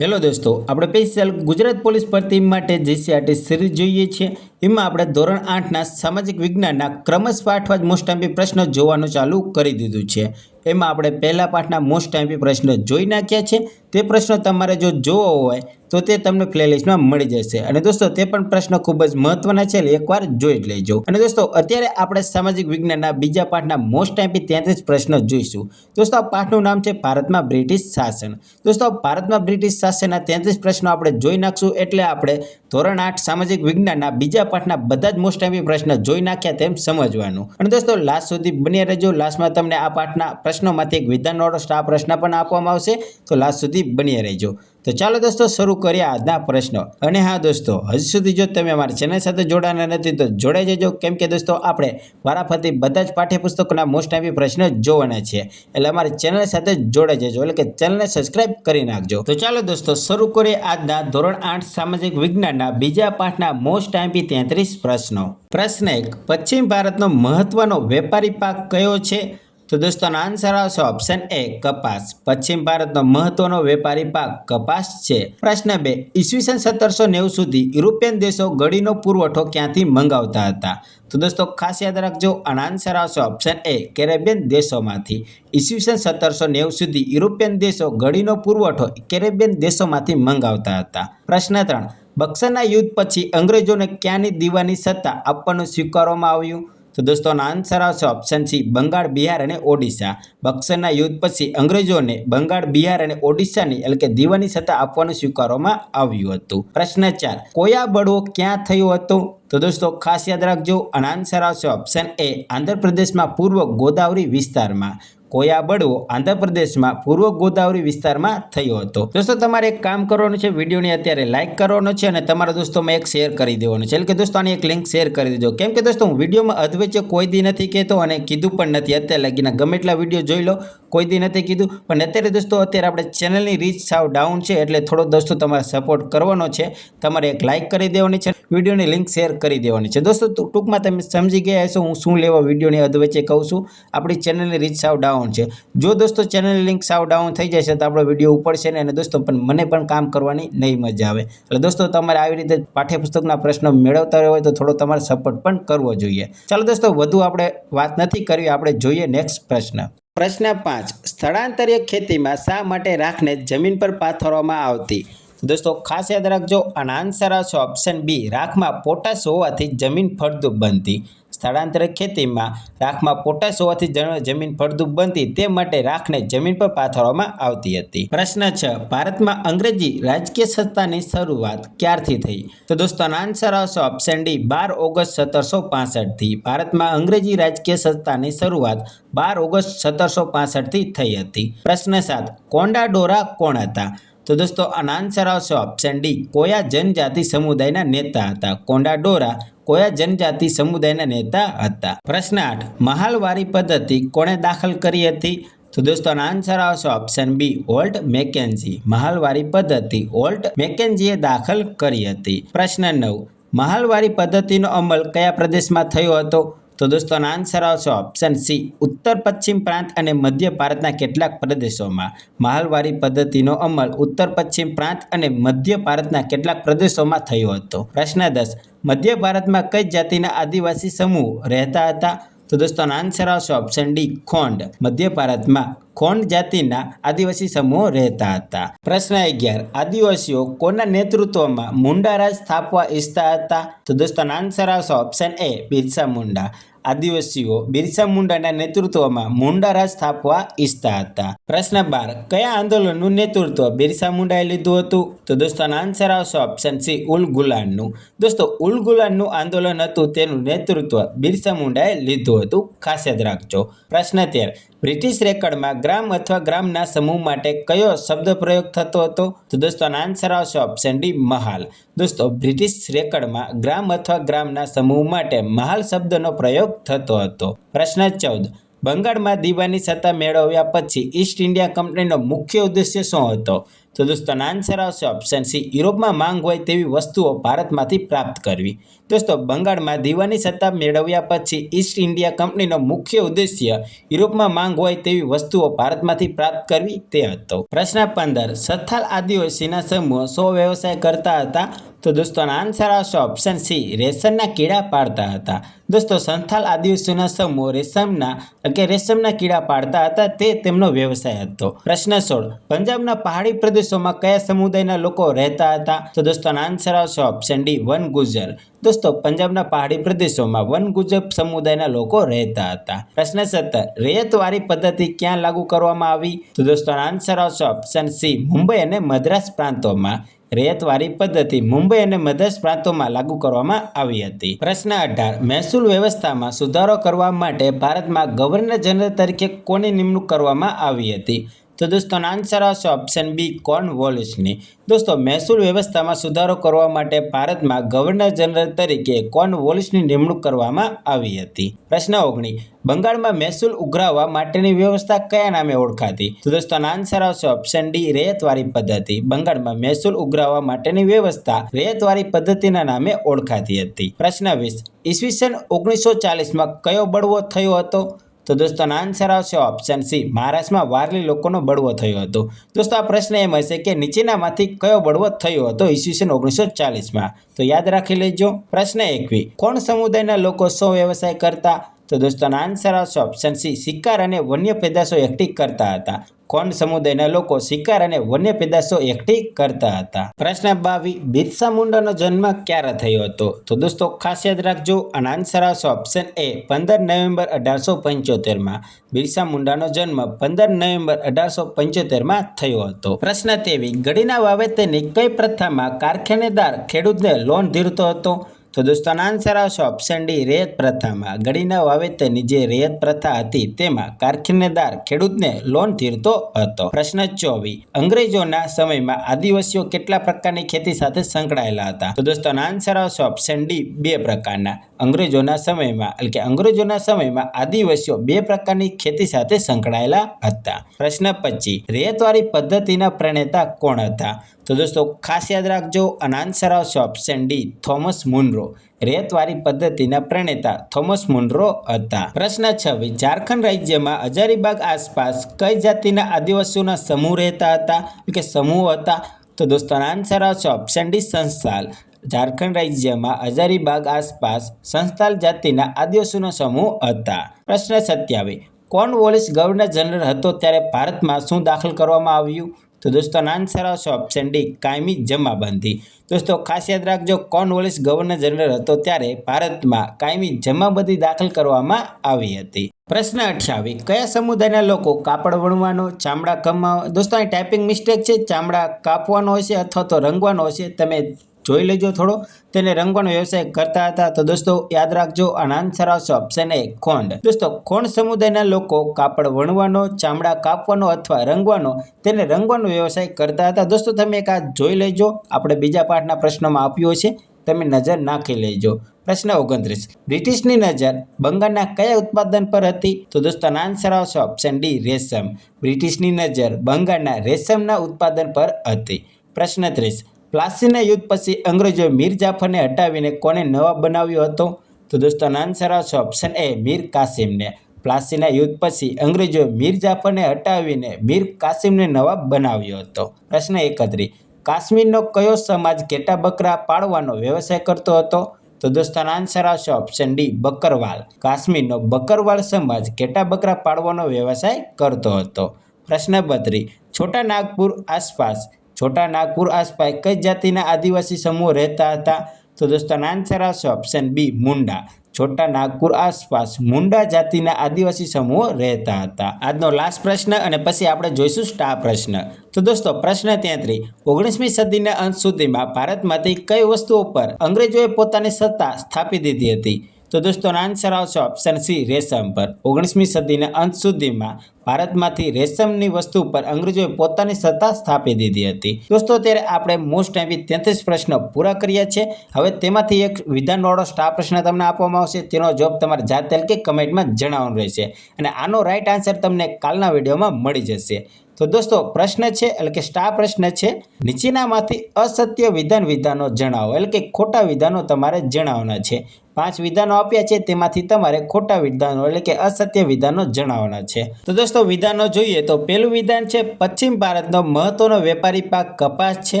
Hello દોસ્તો આપણે special Gujarat police ભરતી માટે જીસીઆરટી સિરીઝ જોઈએ છીએ એમાં આપણે ધોરણ આઠના સામાજિક વિજ્ઞાનના ક્રમશ પાઠવા જ મોસ્ટ ટાઈમ્પી પ્રશ્નો જોવાનું ચાલુ કરી દીધું છે. એમાં આપણે પહેલા પાઠના મોસ્ટ ટાઈમ્પી પ્રશ્નો જોઈ નાખ્યા છે. તે પ્રશ્નો તમારે જો જોવો હોય તો તે તમને પ્લેલિસ્ટમાં મળી જશે. અને દોસ્તો, તે પણ પ્રશ્નો ખૂબ જ મહત્વના છે. એકવાર જોઈ જ લેજો. અને દોસ્તો, અત્યારે આપણે સામાજિક વિજ્ઞાનના બીજા પાઠના મોસ્ટ ટાઈમ્પી તેત્રીસ પ્રશ્નો જોઈશું. દોસ્તો, આ પાઠનું નામ છે ભારતમાં બ્રિટિશ શાસન. દોસ્તો, ભારતમાં બ્રિટિશ શાસનના તેત્રીસ પ્રશ્નો આપણે જોઈ નાખશું. એટલે આપણે ધોરણ આઠ સામાજિક વિજ્ઞાનના બીજા પાઠના બધા જ મોસ્ટ એમ્પી પ્રશ્ન જોઈ નાખ્યા તેમ સમજવાનું. અને દોસ્તો લાસ્ટ સુધી બન્યા રહેજો. લાસ્ટમાં તમને આ પાઠના પ્રશ્નોમાંથી એક વિધાનવાળો સ્ટાફ પ્રશ્ન પણ આપવામાં આવશે. તો લાસ્ટ સુધી બન્યા રહેજો. તો ચાલો દોસ્તો, શરૂ કરીએ આજના પ્રશ્નો. અને હા દોસ્તો, હજી સુધી જો તમે અમારી ચેનલ સાથે જોડાના નથી, તો જોડાઈ જજો. કેમ કે દોસ્તો, આપણે વારાફરતી બધા જ પાઠ્યપુસ્તકોના મોસ્ટ આવી પ્રશ્નો જોવાના છે. એટલે અમારી ચેનલ સાથે જોડાઈ જજો. એટલે કે ચેનલને સબસ્ક્રાઇબ કરી નાખજો. તો ચાલો દોસ્તો, શરૂ કરીએ આજના ધોરણ આઠ સામાજિક વિજ્ઞાનના બીજા પાઠના મોસ્ટ આવી તેત્રીસ પ્રશ્નો. પ્રશ્ન એક, પશ્ચિમ ભારતનો મહત્વનો વેપારી પાક કયો છે? તો દોસ્તોનો આન્સર આવશે ઓપ્શન એ કપાસ. પશ્ચિમ ભારતનો મહત્વનો વેપારી પાક કપાસ છે. પ્રશ્ન બે, ઈસવીસન સત્તરસો નેવું સુધી યુરોપિયન દેશો ગળીનો પુરવઠો ક્યાંથી મંગાવતા હતા? તો દોસ્તો ખાસ યાદ રાખજો, આનો આન્સર આવશે ઓપ્શન એ કેરેબિયન દેશોમાંથી. ઈસવીસન સત્તરસો નેવું સુધી યુરોપિયન દેશો ગળીનો પુરવઠો કેરેબિયન દેશોમાંથી મંગાવતા હતા. પ્રશ્ન ત્રણ, બક્સરના યુદ્ધ પછી અંગ્રેજોને ક્યાંની દીવાની સત્તા આપવાનું સ્વીકારવામાં આવ્યું? તો દોસ્તોનો આન્સર આવશે ઓપ્શન સી બંગાળ, બિહાર અને ઓડિશા. બક્સરના યુદ્ધ પછી અંગ્રેજોને બંગાળ, બિહાર અને ઓડિશાની એટલે કે દીવાની સત્તા આપવાનું સ્વીકારવામાં આવ્યું હતું. પ્રશ્ન ચાર, કોયા બળવો ક્યાં થયો હતો? તો દોસ્તો, ખાસ યાદ રાખજો અને આન્સર આવશે ઓપ્શન એ આંધ્રપ્રદેશમાં પૂર્વ ગોદાવરી વિસ્તારમાં કોયા બળવો આંધ્રપ્રદેશમાં પૂર્વ ગોદાવરી વિસ્તારમાં થયો હતો. દોસ્તો, તમારે એક કામ કરવાનું છે, વિડીયોને અત્યારે લાઇક કરવાનો છે અને તમારા દોસ્તોમાં એક શેર કરી દેવાનું છે. એટલે કે દોસ્તો, આની એક લિંક શેર કરી દેજો. કેમ કે દોસ્તો, હું વિડીયોમાં અધવચ્ચે કોઈ દી નથી કહેતો અને કીધું પણ નથી. અત્યારે લગીના ગમે એટલા વીડિયો જોઈ લો, કોઈ દી નથી કીધું. પણ અત્યારે દોસ્તો, અત્યારે આપણે ચેનલની રીચ સાવ ડાઉન છે, એટલે થોડો દોસ્તો તમારે સપોર્ટ કરવાનો છે. તમારે એક લાઇક કરી દેવાની છે. વિડીયોની લિંક શેર કરી દેવાની છે. દોસ્તો ટૂંકમાં તમે સમજી ગયા હશો હું શું લેવા વિડીયોની અધવચ્ચે કહું છું. આપણી ચેનલની રીચ સાવ ડાઉન છે. જો દોસ્તો ચેનલની લિંક સાવ ડાઉન થઈ જશે તો આપણો વીડિયો ઉપડશે ને, અને દોસ્તો પણ મને પણ કામ કરવાની નહીં મજા આવે. એટલે દોસ્તો, તમારે આવી રીતે પાઠ્યપુસ્તકના પ્રશ્નો મેળવતા હોય તો થોડો તમારે સપોર્ટ પણ કરવો જોઈએ. ચાલો દોસ્તો, વધુ આપણે વાત નથી કરવી, આપણે જોઈએ નેક્સ્ટ પ્રશ્ન. પ્રશ્ન પાંચ, સ્થળાંતરીય ખેતીમાં શા માટે રાખને જમીન પર પાથરવામાં આવતી? દોસ્તો, ખાસ યાદ રાખજો અને આન્સર આવશે ઓપ્શન બી રાખમાં પોટાશ હોવાથી જમીન ફળદ્રુપ બનતી. સ્થળાંતર ખેતીમાં રાખમાં પોટાશ હોવાથી જમીન ફળદ્રુપ બનતી, તે માટે રાખને જમીન પર પાથરવામાં આવતી હતી. પ્રશ્ન છ, ભારતમાં અંગ્રેજી રાજકીય સત્તાની શરૂઆત ક્યારથી થઈ? તો દોસ્તો આનો આન્સર આવશે ઓપ્શન ડી બાર ઓગસ્ટ સત્તરસો પાસઠથી ભારતમાં અંગ્રેજી રાજકીય સત્તાની શરૂઆત બાર ઓગસ્ટ સત્તરસો પાસઠથી થઈ હતી. પ્રશ્ન સાત કોંડા ડોરા કોણ હતા? તો દોસ્તો આનો આન્સર આવશે ઓપ્શન ડી કોયા જનજાતિ સમુદાયના નેતા હતા? કોંડા ડોરા, કોયા જનજાતિ સમુદાયના નેતા હતા? પ્રશ્ન આઠ. મહાલવારી પદ્ધતિ કોણે દાખલ કરી હતી? તો દોસ્તો આનો આન્સર આવશે ઓપ્શન બી ઓલ્ટ મેકેન્જી મહાલવારી પદ્ધતિ ઓલ્ટ મેકેન્જીએ દાખલ કરી હતી. પ્રશ્ન નવ. મહાલવારી પદ્ધતિનો અમલ કયા પ્રદેશમાં થયો હતો? તો દોસ્તો, આનો આન્સર આવશે ઓપ્શન સી ઉત્તર, પશ્ચિમ પ્રાંત અને મધ્ય ભારતના કેટલાક પ્રદેશોમાં માલવારી પદ્ધતિનો અમલ ઉત્તર, પશ્ચિમ પ્રાંત અને મધ્ય ભારતના કેટલાક પ્રદેશોમાં થયો હતો. પ્રશ્ન દસ. મધ્ય ભારતમાં કઈ જાતિના આદિવાસી સમૂહ રહેતા હતા? તો દોસ્તો, આનો આન્સર આવશે ઓપ્શન ડી ખોંડ. મધ્ય ભારતમાં ખોંડ જાતિના આદિવાસી સમૂહો રહેતા હતા. પ્રશ્ન અગિયાર. આદિવાસીઓ કોના નેતૃત્વમાં મુંડા રાજ સ્થાપવા ઈચ્છતા હતા? તો દોસ્તો, આનો આન્સર આવશે ઓપ્શન એ બિરસા મુંડા. આદિવાસીઓ બિરસા મુંડાના નેતૃત્વમાં મુંડા રાજ સ્થાપવા ઈચ્છતા હતા. પ્રશ્ન બાર, કયા આંદોલનનું નેતૃત્વ બિરસા મુંડાએ લીધું હતું? તો દોસ્તો, આનો આન્સર આવશે ઓપ્શન સી ઉલ ગુલાનનું. દોસ્તો, ઉલ ગુલાનનું આંદોલન હતું, તેનું નેતૃત્વ બિરસા મુંડાએ લીધું હતું. ખાસ યાદ રાખજો. પ્રશ્ન તેર, બ્રિટિશ રેકર્ડમાં ગ્રામ અથવા ગ્રામના સમૂહ માટે કયો શબ્દ પ્રયોગ થતો હતો? તો દોસ્તો, આનો આન્સર આવશે ઓપ્શન ડી મહાલ. દોસ્તો, બ્રિટિશ રેકર્ડમાં ગ્રામ અથવા ગ્રામના સમૂહ માટે મહાલ શબ્દનો પ્રયોગ થતો હતો. પ્રશ્ન ચૌદ. બંગાળમાં દીવાની સત્તા મેળવ્યા પછી ઈસ્ટ ઇન્ડિયા કંપનીનો મુખ્ય ઉદ્દેશ્ય શું હતો? તો દોસ્તો આન્સર આવશે ઓપ્શન સી યુરોપમાં માંગ હોય તેવી વસ્તુઓ ભારતમાંથી પ્રાપ્ત કરવી. દોસ્તો, બંગાળમાં દીવાની સત્તા મેળવ્યા પછી ઈસ્ટ ઇન્ડિયા કંપનીનો મુખ્ય ઉદ્દેશ્ય યુરોપમાં માંગ હોય તેવી વસ્તુઓ ભારતમાંથી પ્રાપ્ત કરવી તે હતો. પ્રશ્ન પંદર. સથાલ આદિવાસીના સમૂહ સો વ્યવસાય કરતા હતા? તો દોસ્તો આન્સર આવશે ઓપ્શન સી રેશમના કીડા પાડતા હતા. દોસ્તો, સંથાલ આદિવાસીઓના સમૂહ રેશમના, કે રેશમના કીડા પાડતા હતા તે તેમનો વ્યવસાય હતો. પ્રશ્ન સોળ, પંજાબના પહાડી પ્રદેશોમાં કયા સમુદાયના લોકો રહેતા હતા? તો દોસ્તો આન્સર આવશે ઓપ્શન ડી વન ગુજર દોસ્તો, પંજાબના પહાડી પ્રદેશોમાં વન ગુજર સમુદાયના લોકો રહેતા હતા. પ્રશ્ન સત્તર રેયતવારી પદ્ધતિ ક્યાં લાગુ કરવામાં આવી? તો દોસ્તો આન્સર આવશે ઓપ્શન સી મુંબઈ અને મદ્રાસ પ્રાંતોમાં. રેયતવારી પદ્ધતિ મુંબઈ અને મધ્યસ્થ પ્રાંતોમાં લાગુ કરવામાં આવી હતી. પ્રશ્ન અઢાર, મહેસૂલ વ્યવસ્થામાં સુધારો કરવા માટે ભારતમાં ગવર્નર જનરલ તરીકે કોની નિમણૂક કરવામાં આવી હતી? તો દોસ્તો આન્સર આવશે ઓપ્શન બી કોર્ન વોલિસની દોસ્તો, મહેસૂલ વ્યવસ્થામાં સુધારો કરવા માટે ભારતમાં ગવર્નર જનરલ તરીકે કોર્ન વોલિસની નિમણૂક કરવામાં આવી હતી. પ્રશ્ન ઓગણી, બંગાળમાં મહેસૂલ ઉઘરાવવા માટેની વ્યવસ્થા કયા નામે ઓળખાતી? તો દોસ્તો આન્સર આવશે ઓપ્શન ડી રેતવારી પદ્ધતિ. બંગાળમાં મહેસૂલ ઉઘરાવવા માટેની વ્યવસ્થા રેતવારી પદ્ધતિના નામે ઓળખાતી હતી. પ્રશ્ન વીસ, ઈસવીસન ઓગણીસો ચાલીસમાં કયો બળવો થયો હતો? તો દોસ્તો આન્સર આવશે ઓપ્શન સી મહારાષ્ટ્રમાં વારલી લોકોનો બળવો થયો હતો. દોસ્તો, આ પ્રશ્ન એમ હશે કે નીચેનામાંથી કયો બળવો થયો હતો ઈસવીસન ઓગણીસો ચાલીસમાં તો યાદ રાખી લેજો. પ્રશ્ન એકવી. કોણ સમુદાયના લોકો સ્વ વ્યવસાય કરતા? તો દોસ્તો આન્સર આવશે ઓપ્શન સી શિકાર અને વન્ય પેદાશો એકઠી કરતા હતા. કોણ સમુદાયના લોકો શિકાર અને વન્ય પેદાશો એકઠી કરતા હતા? પ્રશ્ન બાવી. બિરસા મુંડાનો જન્મ ક્યારે થયો હતો? તો દોસ્તો, ખાસ યાદ રાખજો અને આન્સર આવશે ઓપ્શન એ પંદર નવેમ્બર અઢારસો પંચોતેરમાં. બિરસા મુંડાનો જન્મ પંદર નવેમ્બર અઢારસો પંચોતેરમાં થયો હતો. પ્રશ્ન તેવી. ગડીના વાવેતરની કઈ પ્રથામાં કારખાનેદાર ખેડૂતને લોન ધીરતો હતો? તો દોસ્તો આન્સર આવશે ઓપ્શન ડી, રેત પ્રથામાં. ગળીના વાવેતરની જે રેત પ્રથા હતી તેમાં કારખાનેદાર ખેડૂતને લોન ધીરતો હતો. પ્રશ્ન ચોવીસ, અંગ્રેજોના સમયમાં આદિવાસીઓ કેટલા પ્રકારની ખેતી સાથે સંકળાયેલા હતા? તો દોસ્તો આન્સર આવશે ઓપ્શન ડી, બે પ્રકારના. અંગ્રેજોના સમયમાં, એટલે કે અંગ્રેજોના સમયમાં આદિવાસીઓ બે પ્રકારની ખેતી સાથે સંકળાયેલા હતા. પ્રશ્ન પચીસ રેતવારી પદ્ધતિના પ્રણેતા કોણ હતા? તો દોસ્તો, ખાસ યાદ રાખજો અને આન્સર આવશે ઓપ્શન ડી થોમસ મુનરો. રેતવારી પદ્ધતિના પ્રણેતા થોમસ મુનરો હતા. પ્રશ્ન છવ્વીસ, ઝારખંડ રાજ્યમાં હજારીબાગ આસપાસ કઈ જાતિના આદિવાસીઓના સમૂહ રહેતા હતા? કે સમૂહ હતા. તો દોસ્તો આન્સર આવશે ઓપ્શન ડી સંસ્થાલ. ઝારખંડ રાજ્યમાં હજારીબાગ આસપાસ સંસ્થાલ જાતિના આદિવાસીનો સમૂહ હતા. પ્રશ્ન સત્યાવીસ. કોર્નવોલિસ ગવર્નર જનરલ હતો ત્યારે ભારતમાં શું દાખલ કરવામાં આવ્યું? તો દોસ્તો આન્સર આવશે ઓપ્શન ડી, કાયમી જમાબંધી. દોસ્તો, ખાસ યાદ રાખજો કોર્નવોલિસ ગવર્નર જનરલ હતો ત્યારે ભારતમાં કાયમી જમાબંધી દાખલ કરવામાં આવી હતી. પ્રશ્ન અઠ્યાવીસ કયા સમુદાયના લોકો કાપડ વણવાનો, ચામડા કમાવા, દોસ્તો, અહીં ટાઈપિંગ મિસ્ટેક છે, ચામડા કાપવાનો હશે અથવા તો રંગવાનો હશે તમે જોઈ લેજો થોડો. તેને રંગવાનો વ્યવસાય કરતા હતા. તો દોસ્તો, યાદ રાખજો આનો આન્સર આવશે ઓપ્શન એ ખોંડ. દોસ્તો, ખોંડ સમુદાયના લોકો કાપડ વણવાનો, ચામડા કાપવાનો અથવા રંગવાનો, તેને રંગવાનો વ્યવસાય કરતા હતા. દોસ્તો, તમે એક આ જોઈ લેજો. આપણે બીજા પાઠના પ્રશ્નોમાં આપ્યો છે. તમે નજર નાખી લેજો. પ્રશ્ન ઓગણત્રીસ. બ્રિટિશની નજર બંગાળના કયા ઉત્પાદન પર હતી? તો દોસ્તો આન્સર આવશે ઓપ્શન ડી, રેશમ. બ્રિટિશની નજર બંગાળના રેશમના ઉત્પાદન પર હતી. પ્રશ્ન ત્રીસ. પ્લાસીના યુદ્ધ પછી અંગ્રેજોએ મીર જાફરને હટાવીને કોને નવાબ બનાવ્યો હતો? તો દોસ્તોનો આન્સર આવશે ઓપ્શન એ મીર કાસિમને. પ્લાસીના યુદ્ધ પછી અંગ્રેજોએ મીર જાફરને હટાવીને મીર કાસિમને નવાબ બનાવ્યો હતો. પ્રશ્ન એકત્રી. કાશ્મીરનો કયો સમાજ ઘેટા બકરા પાળવાનો વ્યવસાય કરતો હતો? તો દોસ્તોનો આન્સર આવશે ઓપ્શન ડી બકરવાલ. કાશ્મીરનો બકરવાલ સમાજ ઘેટા બકરા પાળવાનો વ્યવસાય કરતો હતો. પ્રશ્ન બત્રી છોટા નાગપુર આસપાસ છોટા નાગપુર આસપાસ કઈ જાતિના આદિવાસી સમૂહ રહેતા હતા? તો દોસ્તો આન્સર આવશે ઓપ્શન બી મુંડા. છોટા નાગપુર આસપાસ મુંડા જાતિના આદિવાસી સમૂહો રહેતા હતા. આજનો લાસ્ટ પ્રશ્ન અને પછી આપણે જોઈશું સ્ટાર પ્રશ્ન. તો દોસ્તો પ્રશ્ન તેત્રીસ ઓગણીસમી સદીના અંત સુધીમાં ભારતમાંથી કઈ વસ્તુઓ પર અંગ્રેજોએ પોતાની સત્તા સ્થાપી દીધી હતી? તો દોસ્તો આન્સર આવશે ઓપ્શન સી રેશમ પર. ઓગણીસમી સદીના અંત સુધીમાં ભારતમાંથી રેશમની વસ્તુ પર અંગ્રેજોએ પોતાની સત્તા સ્થાપી દીધી હતી. દોસ્તો ત્યારે આપણે મોસ્ટ એવી તેત્રીસ પ્રશ્નો પૂરા કર્યા છે. હવે તેમાંથી એક વિધાનવાળો સ્ટાર પ્રશ્ન તમને આપવામાં આવશે. તેનો જવાબ તમારે જાતે કે કમેન્ટમાં જણાવવાનું રહેશે. અને આનો રાઈટ આન્સર તમને કાલના વિડીયોમાં મળી જશે. તો દોસ્તો, પ્રશ્ન છે, એટલે કે સ્ટાર પ્રશ્ન છે, નીચેનામાંથી અસત્ય વિધાન વિધાનો જણાવો, એટલે કે ખોટા વિધાનો તમારે જણાવવાના છે. પાંચ વિધાનો આપ્યા છે, તેમાંથી તમારે ખોટા વિધાનો, એટલે કે અસત્ય વિધાનો જણાવવાના છે. તો દોસ્તો, વિધાનો જોઈએ તો પહેલું વિધાન છે, પશ્ચિમ ભારતનો મહત્વનો વેપારી પાક કપાસ છે.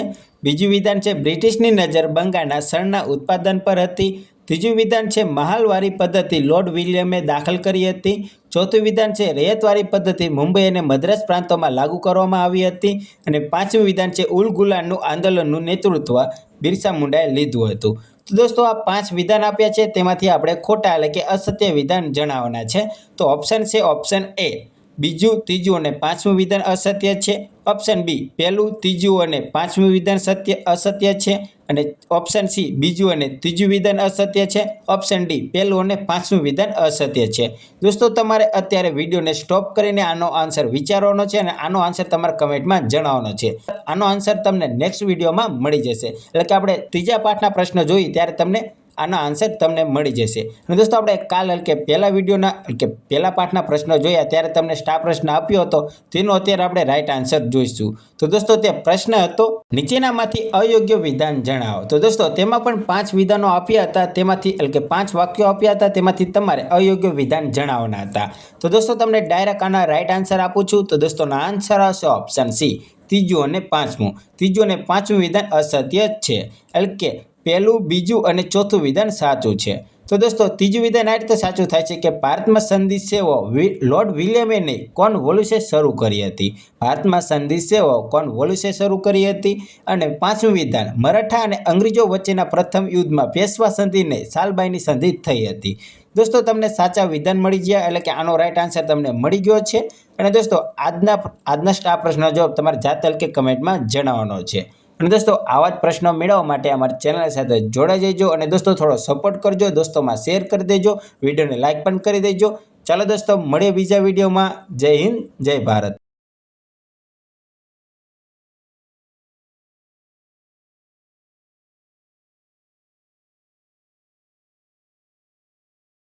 બીજું વિધાન છે, બ્રિટિશની નજર બંગાળના શણના ઉત્પાદન પર હતી. ત્રીજું વિધાન છે, મહાલવારી પદ્ધતિ લોર્ડ વિલિયમે દાખલ કરી હતી. ચોથું વિધાન છે રેતવારી પદ્ધતિ મુંબઈ અને મદ્રાસ પ્રાંતોમાં લાગુ કરવામાં આવી હતી અને પાંચમું વિધાન છે, ઉલ ગુલાનનું આંદોલનનું નેતૃત્વ બિરસા મુંડાએ લીધું હતું. તો દોસ્તો, આ પાંચ વિધાન આપ્યા છે, તેમાંથી આપણે ખોટા એટલે કે અસત્ય વિધાન જણાવવાના છે. તો ઓપ્શન છે ઓપ્શન એ બીજું, ત્રીજું અને પાંચમું વિધાન અસત્ય છે. ઓપ્શન બી પહેલું, ત્રીજું અને પાંચમું વિધાન સત્ય, અસત્ય છે. અને ઓપ્શન સી બીજું અને ત્રીજું વિધાન અસત્ય છે. ઓપ્શન ડી પહેલું અને પાંચમું વિધાન અસત્ય છે. દોસ્તો, તમારે અત્યારે વિડીયોને સ્ટોપ કરીને આનો આન્સર વિચારવાનો છે અને આનો આન્સર તમારા કમેન્ટમાં જણાવવાનો છે. આનો આન્સર તમને નેક્સ્ટ વિડીયોમાં મળી જશે. એટલે કે આપણે ત્રીજા પાઠના પ્રશ્નો જોઈએ, ત્યારે તમને આનો આન્સર તમને મળી જશે. અને દોસ્તો, આપણે કાલ કે પહેલા વિડીયોના કે પહેલા પાઠના પ્રશ્નો જોયા, ત્યારે તમને સ્ટાર પ્રશ્ન આપ્યો હતો, તેનો અત્યારે આપણે રાઈટ આન્સર જોઈશું. તો દોસ્તો, તે પ્રશ્ન હતો, નીચેનામાંથી અયોગ્ય વિધાન જણાવો. તો દોસ્તો, તેમાં પણ પાંચ વિધાનો આપ્યા હતા, તેમાંથી એટલે કે પાંચ વાક્યો આપ્યા હતા, તેમાંથી તમારે અયોગ્ય વિધાન જણાવવાના હતા. તો દોસ્તો, તમને ડાયરેક્ટ આના રાઈટ આન્સર આપું છું. તો દોસ્તોનો આન્સર આવશે ઓપ્શન સી ત્રીજું અને પાંચમું. ત્રીજું અને પાંચમું વિધાન અસત્ય છે. એટલે કે પહેલું, બીજું અને ચોથું વિધાન સાચું છે. તો દોસ્તો, ત્રીજું વિધાન આ રીતે સાચું થાય છે કે ભારતમાં સંધિ સેવો લોર્ડ વિલિયમે નહીં કોન વોલ્યુસે શરૂ કરી હતી? ભારતમાં સંધિ સેવો કોન વોલ્યુસે શરૂ કરી હતી? અને પાંચમું વિધાન, મરાઠા અને અંગ્રેજો વચ્ચેના પ્રથમ યુદ્ધમાં પેશવા સંધિને સાલબાઈની સંધિ થઈ હતી. દોસ્તો, તમને સાચા વિધાન મળી ગયા એટલે કે આનો રાઈટ આન્સર તમને મળી ગયો છે. અને દોસ્તો, આજના આજના સ્ટાફ પ્રશ્નનો જવાબ તમારે જાતે કે કમેન્ટમાં જણાવવાનો છે. અને દોસ્તો, આવા જ પ્રશ્નો મેળવવા માટે અમારી ચેનલ સાથે જોડાઈ જજો અને દોસ્તો, થોડો સપોર્ટ કરજો. દોસ્તોમાં શેર કરી દેજો. વિડીયોને લાઇક પણ કરી દેજો. ચાલો દોસ્તો, મળીએ બીજા વિડીયોમાં. જય હિન્દ, જય ભારત.